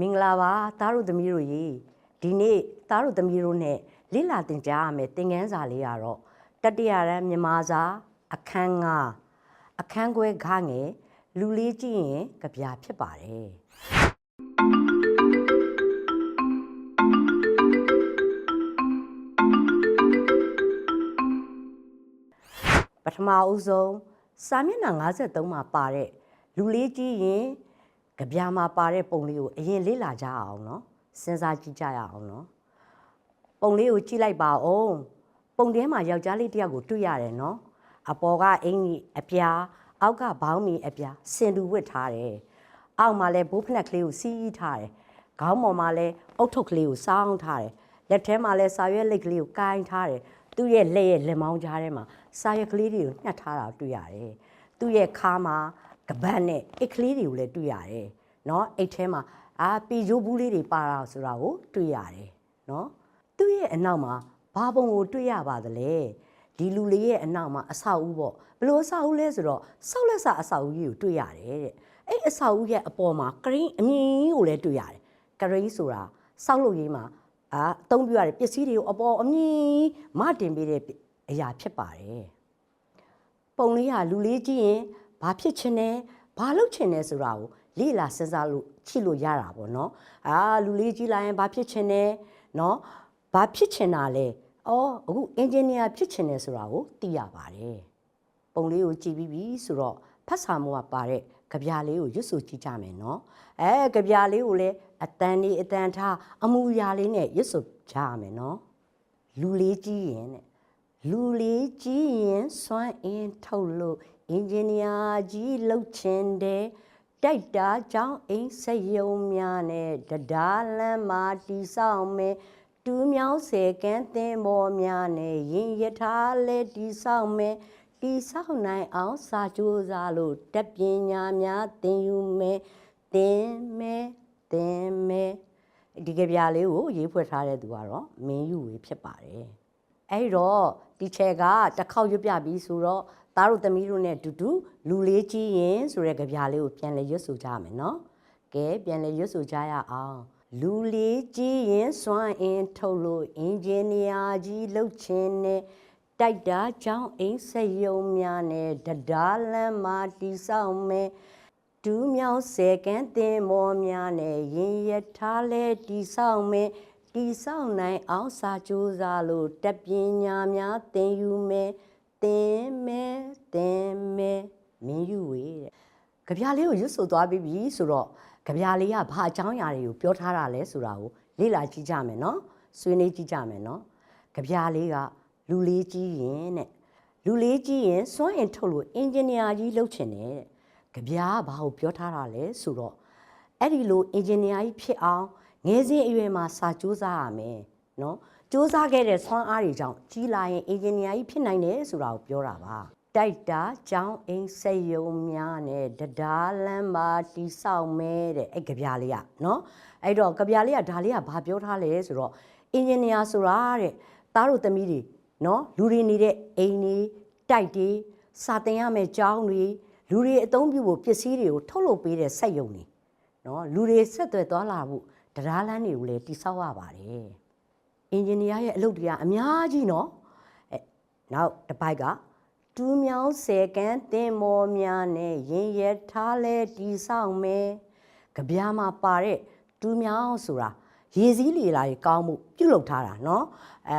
မင်္ဂလာပါသားတို့သမီးတို့ရေဒီနေ့သားတို့သမီးတို့ ਨੇ လိလာတင်ကြားရမယ်သင်ခန်းစာလေးကတော့တတိယရန်မြန်မာစာအခန်းငါအခန်းခွဲခငယ်လူလေးကြည့်ရင်ကြပြဖြစ်ပါတယ်ပထမအဦးဆုံးစာမျက်နှာ53မှာပါတဲ့လူလေးကြည့်ရင် ကြပြာမှာပါတဲ့ပုံလေးကိုအရင်လေ့လာကြအောင်နော်စဉ်းစားကြည့်ကြရအောင်နော်ပုံလေးကိုကြည့်လိုက်ပါဦးပုံထဲမှာယောက်ျားလေးတစ်ယောက်ကိုတွေ့ရတယ်နော်အပေါ်ကအင်ကြီးအပြာအောက်ကဘောင်းမီအပြာစင်တူဝတ်ထားတယ်အောက်မှာလည်းဘိုးဖနက်ကလေးကိုစီးထားတယ်ခေါင်းပေါ်မှာလည်းအုတ်ထုပ်ကလေးကိုစောင်းထားတယ်လက်ထဲမှာလည်းစာရွက်လိပ်ကလေးကိုကိုင်းထားတယ်သူ့ရဲ့လက်ရဲ့လက်မောင်းကြားထဲမှာစာရွက်ကလေးတွေကိုညှက်ထားတာတွေ့ရတယ်သူ့ရဲ့ခါမှာ ကပတ်နဲ့အက်ကလေးတွေကိုလည်းတွေ့ရတယ်เนาะအိတ်ထဲမှာအာပီဂျိုးဘူးလေးတွေပါတာဆိုတာကိုတွေ့ရတယ်เนาะသူ့ရဲ့အနောက်မှာဘာပုံကိုတွေ့ရပါသလဲဒီလူလေးရဲ့အနောက်မှာအဆောက်အဦပေါ့ဘလို့အဆောက်အဦလဲဆိုတော့ဆောက်လက်စအဆောက်အဦကြီးကိုတွေ့ရတယ်တဲ့အဲ့အဆောက်အဦရဲ့အပေါ်မှာကရင်အမြင်ကြီးကိုလည်းတွေ့ရတယ်ကရင်ဆိုတာဆောက်လုပ်ရေးမှာအာအသုံးပြရတဲ့ပစ္စည်းတွေကိုအပေါ်အမြင်မတင်ပေးတဲ့အရာဖြစ်ပါတယ်ပုံလေးဟာလူလေးကြည့်ရင် ဘာဖြစ်ချင်လဲဘာလုပ်ချင်လဲဆိုတာကိုလေ့လာစဉ်းစားလို့ချိလို့ရတာပေါ့နော်အာလူလေးကြီးလိုက်ရင်ဘာဖြစ်ချင်လဲနော်ဘာဖြစ်ချင်တာလဲအော်အခုအင်ဂျင်နီယာဖြစ်ချင်တယ်ဆိုတာကိုသိရပါတယ်ပုံလေးကိုကြည့်ပြီးပြီဆိုတော့ဖတ်စာမိုးကပါတဲ့ကြပြလေးကိုရွတ်ဆိုကြည့်ကြမယ်နော်အဲကြပြလေးကိုလည်းအတန်လေးအတန်ထားအမူအရာလေးနဲ့ရွတ်ဆိုကြရမယ်နော်လူလေးကြီးရင်တဲ့လူလေးကြီးရင်စွမ်းအင်ထုတ်လို့ အင်ဂျင်နီယာကြီးလုပ်ချင်တယ်တိုက်တာကြောင့်အိမ်စက်ယုံများနဲ့တရားလမ်းမှာတီဆောင်မယ်တူးမြောင်းစေကန်းသင်ပေါ်များနဲ့ရင်ရထားလဲတီဆောင်မယ်တီဆောင်နိုင်အောင်စာကြိုးစားလို့တက်ပညာများသင်ယူမယ်သင်မယ်သင်မယ်ဒီကြပြလေးကိုရေးဖွဲ့ထားတဲ့သူကတော့မင်းယူဝေဖြစ်ပါတယ်အဲ့တော့တီချယ်ကတစ်ခေါက်ရွတ်ပြပြီးဆိုတော့ သားတို့သမီးတို့နဲ့အတူတူလူလေးကြီးရင်ဆိုတဲ့ကြပြလေးကိုပြန်လဲရွတ်ဆိုကြရမယ်နော်ကဲပြန်လဲရွတ်ဆိုကြရအောင်လူလေးကြီးရင်စွမ်းအင်ထုတ်လို့အင်ဂျင်နီယာကြီးလုပ်ချင်တဲ့တိုက်တာကြောင့်အိမ်ဆက်ယုံများနဲ့တရားလမ်းမှာတီဆောင်မယ်ဒူးမြောင်းစေကန်းတင်မော်များနဲ့ရင်ရထားလဲတီဆောင်မယ်တီဆောင်နိုင်အောင်စာကြိုးစားလို့တက်ပညာများသင်ယူမယ် သင်မယ်သင်မယ်မင်းယူဝေတဲ့ကြပြလေးကိုရွတ်ဆိုသွားပြီးပြီဆိုတော့ကြပြလေးကဘာအကြောင်းအရာတွေကိုပြောထားတာလဲဆိုတာကိုလေ့လာကြည့်ကြမယ်နော်ဆွေးနွေးကြည့်ကြမယ်နော်ကြပြလေးကလူလေးကြီးရင်တဲ့လူလေးကြီးရင်စွန့်အင်ထုတ်လို့အင်ဂျင်နီယာကြီးလုပ်ချင်တယ်တဲ့ကြပြကဘာကိုပြောထားတာလဲဆိုတော့အဲ့ဒီလိုအင်ဂျင်နီယာကြီးဖြစ်အောင်ငယ်စဉ်အရွယ်မှာစာကြိုးစားရမယ်နော် စူးစမ်းခဲ့တဲ့ဆွမ်းအားတွေကြောင့်ကြီးလာရင်အင်ဂျင်နီယာကြီးဖြစ်နိုင်တယ်ဆိုတာကိုပြောတာပါတိုက်တာကြောင်းအိမ်စက်ယုံများနဲ့တရားလမ်းပါတီဆောက်မဲတဲ့အဲ့ကြပြလေးကနော်အဲ့တော့ကြပြလေးကဒါလေးကဘာပြောထားလဲဆိုတော့အင်ဂျင်နီယာဆိုတာတဲ့သားတို့သမီးတွေနော်လူတွေနေတဲ့အိမ်တွေတိုက်တွေစာတင်ရမယ့်ကျောင်းတွေလူတွေအသုံးပြုဖို့ပစ္စည်းတွေကိုထုတ်လုပ်ပေးတဲ့စက်ယုံတွေနော်လူတွေဆက်သွယ်သွားလာဖို့တရားလမ်းတွေကိုလည်းတိဆောက်ရပါတယ် အင်ဂျင်နီယာရဲ့အလုပ်တွေကအများကြီးနော်အဲနောက်တစ်ပိုက်ကတူးမြောင်းဆယ်ကန်းတင်မော်များနဲ့ရင်ရထားလဲတီဆောင်မယ်ကြပြားမှာပါတဲ့တူးမြောင်းဆိုတာရေစည်းလေလာတွေကောင်းမှုပြုတ်လုထားတာနော်အဲ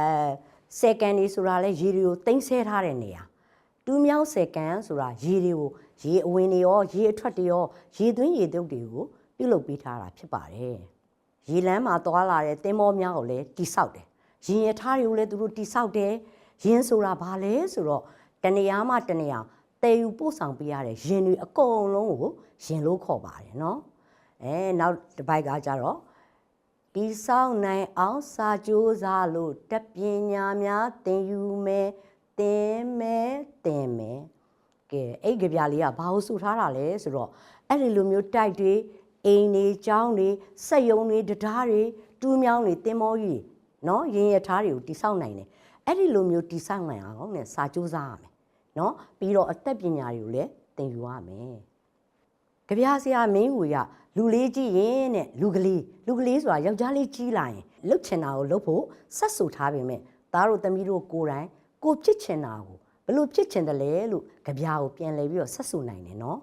ဆယ်ကန်တွေဆိုတာလဲရေတွေကိုတင်ဆဲထားတဲ့နေရာတူးမြောင်းဆယ်ကန်ဆိုတာရေတွေကိုရေအဝင်တွေရောရေအထွက်တွေရောရေသွင်းရေတုပ်တွေကိုပြုတ်လုပေးထားတာဖြစ်ပါတယ်ရေလမ်းမှာသွားလာတဲ့တင်မောများကိုလည်းတိဆောက်တယ် ရင်ရထားတွေကိုလည်းသူတို့တိဆောက်တယ်ရင်းဆိုတာဘာလဲဆိုတော့တနေရာမှတနေရာတည်ယူပို့ဆောင်ပေးရတဲ့ရင်တွေအကုန်လုံးကိုရင်လို့ခေါ်ပါတယ်နော်အဲနောက်တစ်ပိုက်ကကြတော့ဒီဆောင်နိုင်အောင်စာကြိုးစားလို့တက်ပညာများသင်ယူမယ်သင်မယ်သင်မယ်ကဲအဲ့ကြပြလေးကဘာလို့စုထားတာလဲဆိုတော့အဲ့ဒီလိုမျိုးတိုက်တွေအိမ်တွေကျောင်းတွေစက်ယုံတွေတရားတွေတူးမြောင်းတွေတင်မောကြီး နော်ရင်ရထားတွေကိုတိဆောက်နိုင်တယ်အဲ့ဒီလိုမျိုးတိဆောက်နိုင်အောင်နဲ့စာကြိုးစားရမယ်နော်ပြီးတော့အသက်ပညာတွေကိုလည်းသင်ယူရမယ်ကြပြားဆရာမင်းကိုရလူလေးကြီးရင်တဲ့လူကလေးလူကလေးဆိုတာယောက်ျားလေးကြီးလာရင်လှုပ်ချင်တာကိုလှုပ်ဖို့ဆက်ဆူထားပေမဲ့သားတို့သမီးတို့ကိုယ်တိုင်ကိုဖြစ်ချင်တာကိုဘလို့ဖြစ်ချင်တယ်လဲလို့ကြပြားကိုပြန်လဲပြီးတော့ဆက်ဆူနိုင်တယ်နော်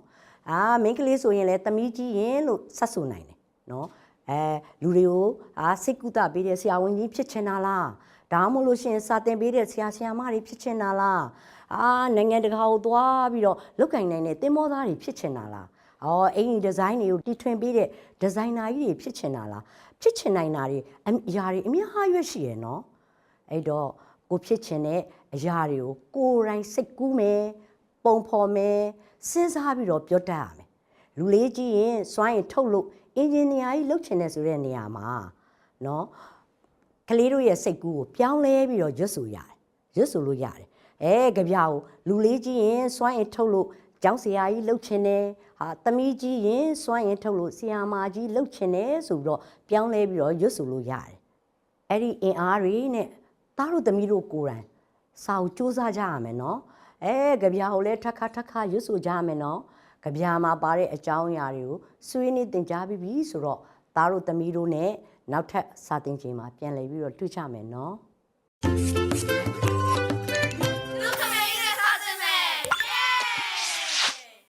အာမင်းကလေးဆိုရင်လည်းသမီးကြီးရင်လို့ဆက်ဆူနိုင်တယ်နော် အဲလူတွေကိုအာစိတ်ကူတာပေးတဲ့ဆရာဝန်ကြီးဖြစ်ချင်တာလားဒါမှမဟုတ်လို့ရှိရင်စာသင်ပေးတဲ့ဆရာဆရာမတွေဖြစ်ချင်တာလားအာနိုင်ငံတကာကိုသွားပြီးတော့လုတ်ကင်နိုင်တဲ့တင်မောသားတွေဖြစ်ချင်တာလား။အော်အင်ဂျီဒီဇိုင်းတွေကိုတီထွင်ပေးတဲ့ဒီဇိုင်နာကြီးတွေဖြစ်ချင်တာလား။ဖြစ်ချင်နိုင်တာတွေအအရာတွေအများကြီးရွက်ရှိရယ်နော်။အဲ့တော့ကိုဖြစ်ချင်တဲ့အရာတွေကိုကိုယ်တိုင်စိတ်ကူးမယ်။ပုံဖော်မယ်။စဉ်းစားပြီးတော့ပြောတတ်ရမယ်။လူလေးကြီးရင်စွမ်းရင်ထုတ်လို့ အင်ဂျင်နီယာကြီးလုပ်ချင်တဲ့ဆိုတဲ့နေရာမှာနော်ကလေးတို့ရဲ့စိတ်ကူးကိုပြောင်းလဲပြီးတော့ရွတ်ဆိုရတယ်။ရွတ်ဆိုလို့ရတယ်။အဲကြပြာကိုလူလေးကြီးရင်စွမ်းရင်ထုတ်လို့ကျောင်းဆရာကြီးလှုပ်ချင်တယ်ဟာသမီးကြီးရင်စွမ်းရင်ထုတ်လို့ဆရာမကြီးလှုပ်ချင်တယ်ဆိုပြီးတော့ပြောင်းလဲပြီးတော့ရွတ်ဆိုလို့ရတယ်အဲ့ဒီအင်အားတွေနဲ့သားတို့သမီးတို့ကိုယ်တိုင်စာကိုစူးစမ်းကြရမယ်နော်အဲကြပြာကိုလည်းထပ်ခါထပ်ခါရွတ်ဆိုကြရမယ်နော် ကြပြာမှာပါတဲ့အကြောင်းအရာတွေကိုဆွေးနွေးသင်ကြားပြီးပြီဆိုတော့သားတို့သမီးတို့နဲ့နောက်ထပ်စာသင်ချိန်မှာပြန်လည်ပြီးတော့တွေ့ကြမယ်နော်